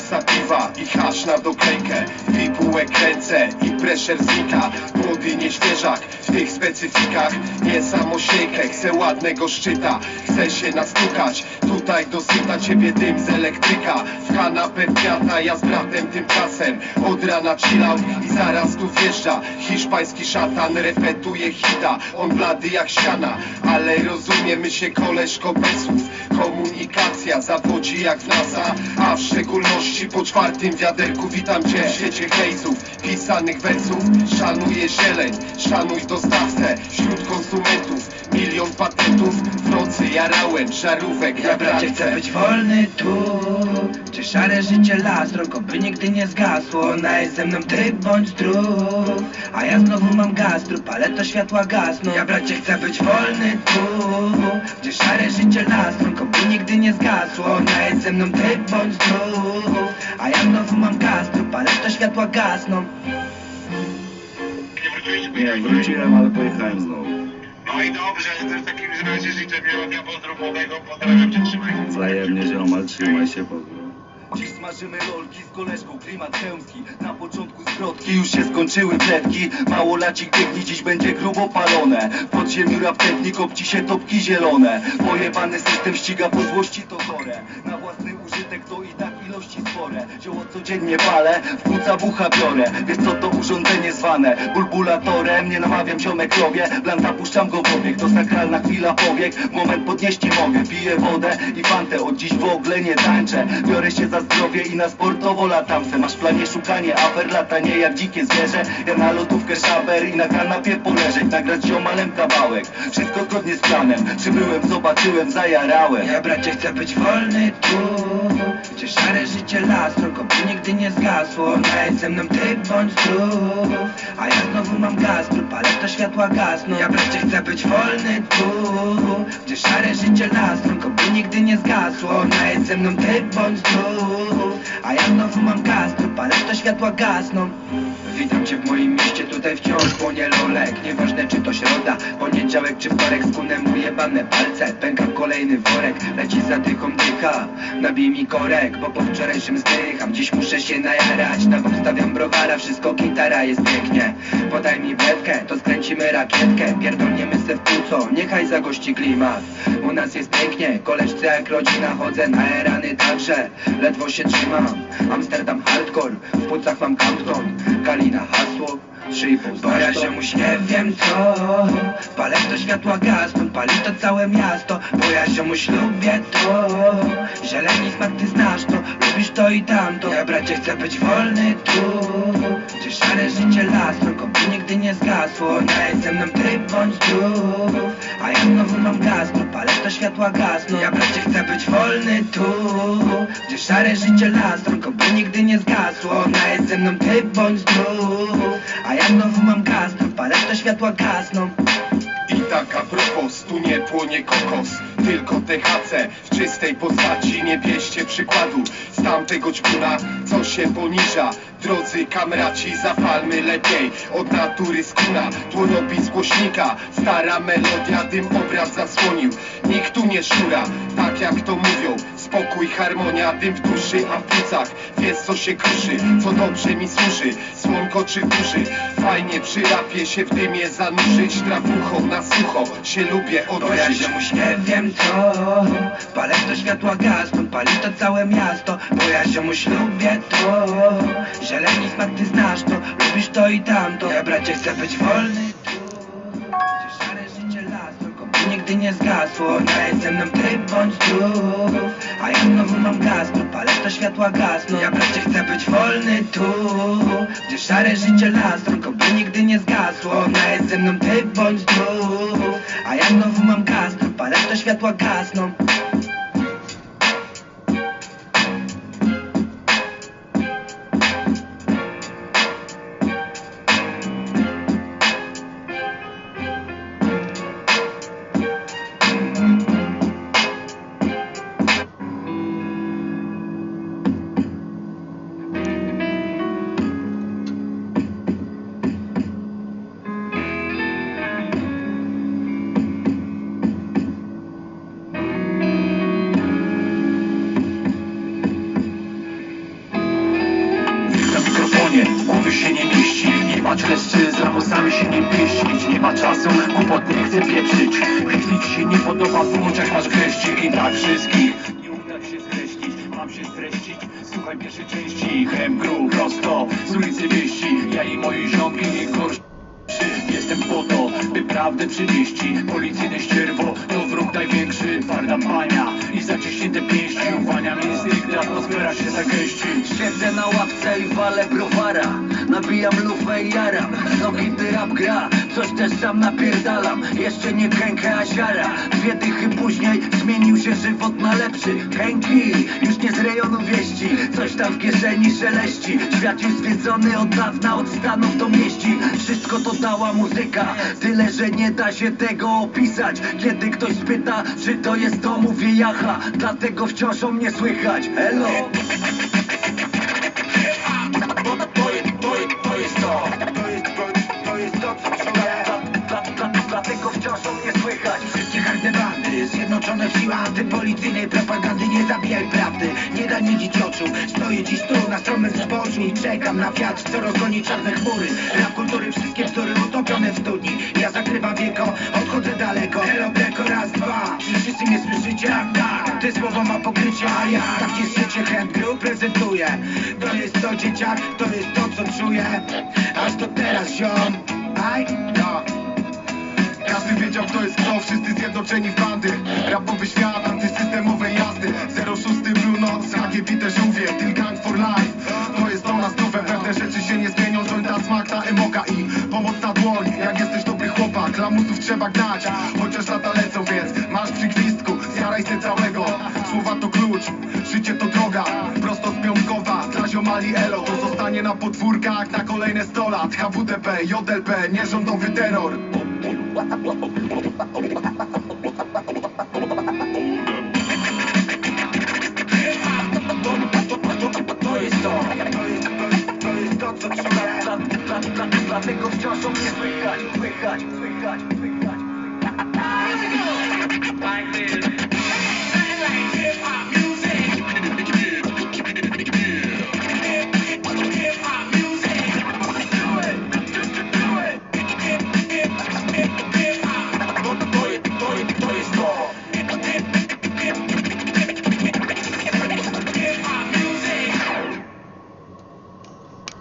Masa piwa i hasz na doklejkę Wipułek ręce i pressure znika Młody nieświeżak w tych specyfikach Nie samosiejkę, chcę ładnego szczyta Chcę się nastukać, tutaj dosyta ciebie dym z elektryka. W kanapę kwiata, ja z bratem tymczasem Od rana chillał i zaraz tu wjeżdża. Hiszpański szatan repetuje hita On blady jak ściana, ale rozumiemy się koleżko bez słów Komunikacja zawodzi jak w NASA. A w szczególności po czwartym wiaderku Witam cię w świecie Pisanych wersów Szanuję zieleń, szanuj dostawcę Wśród konsumentów. Milion patentów W nocy jarałem żarówek Ja bracie chcę być wolny tu Czy szare życie las, roko by nigdy nie zgasło. Ona jest ze mną ty bądź zdrów A ja znowu mam gastru, ale to światła gasną. Ja bracie chcę być wolny tu Gdzie szare życie las, roko by nigdy nie zgasło. Ona jest ze mną ty bądź zdrów A ja znowu mam gastru, ale to światła gasną Nie, wróciłem, ale pojechałem znowu. No i dobrze, to w takim razie życzę miłego pozdrów młodego, pozdrawiam cię, trzymaj się. Wzajemnie ziomal, trzymaj się, pozdro. Dziś smażymy rolki z koleżką, klimat chełmski Na początku zwrotki, już się skończyły pletki Mało lacik biegnie, dziś będzie grubo palone W podziemiu rap technik obci się topki zielone Pojebany system ściga po złości to chore Na własny użytek to i tak ilości spore Zioło codziennie palę, w płuca bucha biorę. Wiesz co to urządzenie zwane bulbulatorem. Nie namawiam ziomek robię, blanta puszczam go w obieg. To sakralna chwila powiek, moment podnieść nie mogę. Piję wodę i fantę, od dziś w ogóle nie tańczę. Biorę się za zdrowie i na sportowo latam. Se Masz w planie szukanie afer, latanie jak dzikie zwierzę. Ja na lodówkę szaber i na kanapie poleżeć Nagrać ziomalem kawałek, wszystko zgodnie z planem. Przybyłem, zobaczyłem, zajarałem. Ja bracie chcę być wolny tu Gdzie szare życie las, roko by nigdy nie zgasło. Jest ze mną ty bądź zdrów A ja znowu mam gastru, ale to światła gasną Ja bracie chcę być wolny tu Gdzie szare życie las, roko by nigdy nie zgasło. Jest ze mną ty bądź zdrów A ja znowu mam gastru, ale to światła gasną Witam cię w moim mieście, tutaj wciąż płonie lolek. Nieważne czy to środa, poniedziałek czy wtorek Skunę mu jebane palce, pęka kolejny worek Leci za dychą dycha, nabij mi korek Bo po wczorajszym zdycham, dziś muszę się najarać Na bok stawiam browara, wszystko gitara jest pięknie. Podaj mi bledkę, to skręcimy rakietkę. Pierdolniemy se w płuco, niechaj zagości klimat. U nas jest pięknie, koleżce jak rodzina Chodzę na erany także, ledwo się trzymam. Amsterdam hardcore, w płucach mam Campton Kalina 3,5 Bo ja ziomuś nie wiem co. Palę to światła gasną, pali to całe miasto Bo ja ziomuś lubię to. Zieleni smak ty znasz to Lubisz to i tamto. Ja bracie chcę być wolny tu. Gdzie szare życie las Roko by nigdy nie zgasło. Ona jest ze mną ty bądź zdrów A ja znowu mam gastro Palę to światła gasną Ja bracie chcę być wolny tu. Gdzie szare życie las Roko by nigdy nie zgasło. Ona jest ze mną ty bądź ja znowu mam gastro Palę to światła gasną I tak a propos, tu nie płonie kokos Tylko THC w czystej postaci. Nie bierzcie przykładu z tamtego ćpuna Co się poniża Drodzy kamraci, zapalmy lepiej. Od natury skóra, tu robi z głośnika. Stara melodia, dym obraz zasłonił. Nikt tu nie szura, tak jak to mówią. Spokój, harmonia, dym w duszy, a w płucach. Wiesz co się kruszy, co dobrze mi służy. Słonko czy burzy, fajnie przy rapie się w dymie zanurzyć. Trawuchą na sucho, się lubię Bo ja ziomuś nie wiem co. Palę to światła gasną, pali to całe miasto. Bo ja ziomuś lubię to Smak ty znasz to. Lubisz to i tamto. Ja bracie chcę być wolny tu. Gdzie szare życie las Tylko nigdy nie zgasło. Ona jest ze mną ty bądź zdrów. A ja znowu mam gastro Palę to światła gasną. Ja bracie chcę być wolny tu. Gdzie szare życie las Tylko by nigdy nie zgasło. Ona jest ze mną ty bądź zdrów. A ja znowu mam gastro Palę to światła gasną głowy się nie mieści Nie ma kleszczy, z ramosami się nie pieścić Nie ma czasu, głupot nie chcę pieprzyć. Jeśli się nie podoba, w oczach masz kleszczyk I tak wszystkich nie uda się skreślić Mam się streścić, słuchaj pierwszej części Hem gru, prosto, z ulicy wieści. Ja i moje ziomki nie gorsi Jestem po to, by prawdę przywieści Policyjne ścierwo. To wróg największy Twarda pania i zaciśnięte pięści. Uwalniam instynkt, atmosfera się zagęści Siedzę na ławce i walę browara Nabijam lufę i jaram. Nogi ty rap gra Coś też sam napierdalam. Jeszcze nie kękę, a siara Dwie dychy później zmienił się żywot na lepszy. Henki, już nie z rejonu wieści. Coś tam w kieszeni szeleści. Świat już zwiedzony od dawna Od Stanów do mieści. Wszystko to dała muzyka Tyle, że nie da się tego opisać. Kiedy ktoś spyta, czy to jest to Mówię jacha, dlatego wciąż o mnie słychać. Elo. To, to, jest, to, jest, to jest to. To jest, to, to jest to, co czuję. Dla, dla, dla, Dlatego wciąż o mnie słychać. Wszystkie harde bandy, zjednoczone w siłach antypolicyjnej propagandy Nie zabijaj prawdy, nie dziś oczu. Stoję dziś tu na stromym zbożu i czekam na wiatr, co rozgoni czarne chmury. Rap kultury, wszystkie wzory utopione w studni. Ja zakrywam wieko, odchodzę daleko. Elo Greco, raz, dwa, czy wszyscy mnie słyszycie? Tak, te słowo ma pokrycie, a ja tak jest życie, hand group prezentuje To jest to dzieciak, to jest to co czuję. Aż do teraz ziom. Aj, Ja. Każdy wiedział kto jest kto, wszyscy zjednoczeni w bandy. Rapowy świat, antysystemowej jazdy 06 Bruno, z HGB też mówię Till gang for life. To jest do nas nowe, pewne rzeczy się nie zmienią. Jointa, smak, ta emoka i pomoc na dłoń. Jak jesteś dobry chłopak, lamusów trzeba gnać. Chociaż lata lecą, więc masz przy gwizdku Zjaraj se całego, słowa to klucz Życie to droga, prosto z Piątkowa Dla ziomali elo, to zostanie na podwórkach Na kolejne 100 lat, HWDP, JLP Nierządowy terror Dlatego wciąż o mnie słychać Słychać, słychać, słychać